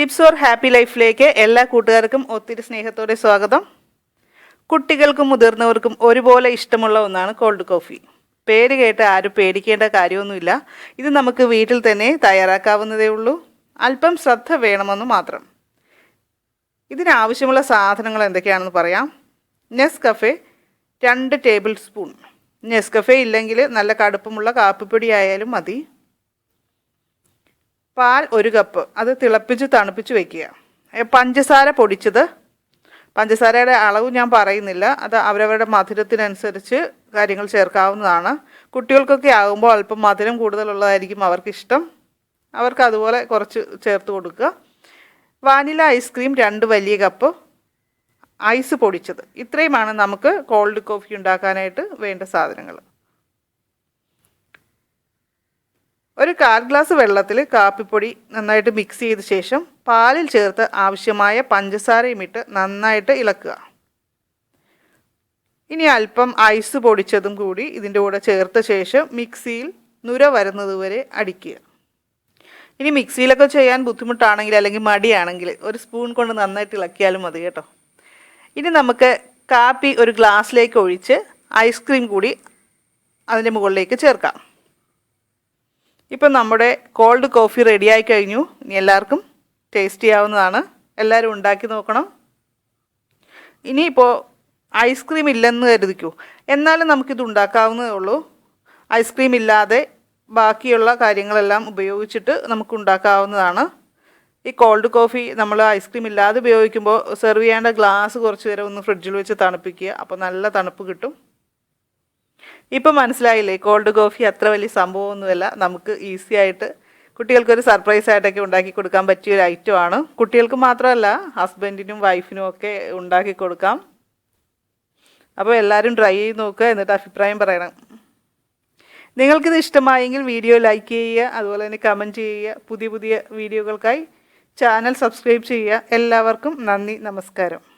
Tips or happy ലൈഫിലേക്ക് എല്ലാ കൂട്ടുകാർക്കും ഒത്തിരി സ്നേഹത്തോടെ സ്വാഗതം. കുട്ടികൾക്കും മുതിർന്നവർക്കും ഒരുപോലെ ഇഷ്ടമുള്ള ഒന്നാണ് കോൾഡ് കോഫി പേര് കേട്ട് ആരും പേടിക്കേണ്ട കാര്യമൊന്നുമില്ല. ഇത് നമുക്ക് വീട്ടിൽ തന്നെ തയ്യാറാക്കാവുന്നതേ ഉള്ളൂ. അല്പം ശ്രദ്ധ വേണമെന്ന് മാത്രം. ഇതിനാവശ്യമുള്ള സാധനങ്ങൾ എന്തൊക്കെയാണെന്ന് പറയാം. നെസ് കഫേ രണ്ട് ടേബിൾ സ്പൂൺ നെസ് കഫേ ഇല്ലെങ്കിൽ നല്ല കടുപ്പമുള്ള കാപ്പിപ്പൊടി ആയാലും മതി. പാൽ ഒരു കപ്പ്. അത് തിളപ്പിച്ച് തണുപ്പിച്ച് വെക്കുക. പഞ്ചസാര പൊടിച്ചത്. പഞ്ചസാരയുടെ അളവ് ഞാൻ പറയുന്നില്ല. അത് അവരവരുടെ മധുരത്തിനനുസരിച്ച് കാര്യങ്ങൾ ചേർക്കാവുന്നതാണ്. കുട്ടികൾക്കൊക്കെ ആകുമ്പോൾ അല്പം മധുരം കൂടുതലുള്ളതായിരിക്കും അവർക്കിഷ്ടം. അവർക്ക് അതുപോലെ കുറച്ച് ചേർത്ത് കൊടുക്കുക. വാനില ഐസ്ക്രീം രണ്ട് വലിയ കപ്പ്. ഐസ് പൊടിച്ചത്. ഇത്രയുമാണ് നമുക്ക് കോൾഡ് കോഫി ഉണ്ടാക്കാനായിട്ട് വേണ്ട സാധനങ്ങൾ. ഒരു കാൽ ഗ്ലാസ് വെള്ളത്തിൽ കാപ്പിപ്പൊടി നന്നായിട്ട് മിക്സ് ചെയ്ത ശേഷം പാലിൽ ചേർത്ത് ആവശ്യമായ പഞ്ചസാരയും ഇട്ട് നന്നായിട്ട് ഇളക്കുക. ഇനി അല്പം ഐസ് പൊടിച്ചതും കൂടി ഇതിന്റെ കൂടെ ചേർത്ത ശേഷം മിക്സിയിൽ നുര വരുന്നത് വരെ അടിക്കുക. ഇനി മിക്സിയിലൊക്കെ ചെയ്യാൻ ബുദ്ധിമുട്ടാണെങ്കിൽ അല്ലെങ്കിൽ മടിയാണെങ്കിൽ ഒരു സ്പൂൺ കൊണ്ട് നന്നായിട്ട് ഇളക്കിയാലും മതി കേട്ടോ. ഇനി നമുക്ക് കാപ്പി ഒരു ഗ്ലാസ്സിലേക്ക് ഒഴിച്ച് ഐസ്ക്രീം കൂടി അതിന്റെ മുകളിലേക്ക് ചേർക്കാം. ഇപ്പം നമ്മുടെ കോൾഡ് കോഫി റെഡിയായി കഴിഞ്ഞു. ഇനി എല്ലാവർക്കും ടേസ്റ്റ് ചെയ്യാവുന്നതാണ് എല്ലാവരും ഉണ്ടാക്കി നോക്കണം. ഇനിയിപ്പോൾ ഐസ്ക്രീം ഇല്ലെന്ന് കരുതിക്കൂ. എന്നാലും നമുക്കിത് ഉണ്ടാക്കാവുന്നതേ ഉള്ളൂ. ഐസ്ക്രീം ഇല്ലാതെ ബാക്കിയുള്ള കാര്യങ്ങളെല്ലാം ഉപയോഗിച്ചിട്ട് നമുക്ക് ഉണ്ടാക്കാവുന്നതാണ്. ഈ കോൾഡ് കോഫി നമ്മൾ ഐസ്ക്രീം ഇല്ലാതെ ഉപയോഗിക്കുമ്പോൾ സെർവ് ചെയ്യേണ്ട ഗ്ലാസ് കുറച്ച് നേരം ഒന്ന് ഫ്രിഡ്ജിൽ വെച്ച് തണുപ്പിക്കുക. അപ്പോൾ നല്ല തണുപ്പ് കിട്ടും. ഇപ്പം മനസ്സിലായില്ലേ കോൾഡ് കോഫി അത്ര വലിയ സംഭവമൊന്നുമല്ല. നമുക്ക് ഈസി ആയിട്ട് കുട്ടികൾക്കൊരു സർപ്രൈസ് ആയിട്ടൊക്കെ ഉണ്ടാക്കി കൊടുക്കാൻ പറ്റിയ ഒരു ഐറ്റമാണ് കുട്ടികൾക്ക് മാത്രമല്ല ഹസ്ബൻഡിനും വൈഫിനും ഒക്കെ ഉണ്ടാക്കി കൊടുക്കാം. അപ്പോൾ എല്ലാവരും ട്രൈ ചെയ്ത് നോക്കുക എന്നിട്ട് അഭിപ്രായം പറയണം. നിങ്ങൾക്കിത് ഇഷ്ടമായെങ്കിൽ വീഡിയോ ലൈക്ക് ചെയ്യുക അതുപോലെ തന്നെ കമന്റ് ചെയ്യുക. പുതിയ പുതിയ വീഡിയോകൾക്കായി ചാനൽ സബ്സ്ക്രൈബ് ചെയ്യുക. എല്ലാവർക്കും നന്ദി നമസ്കാരം.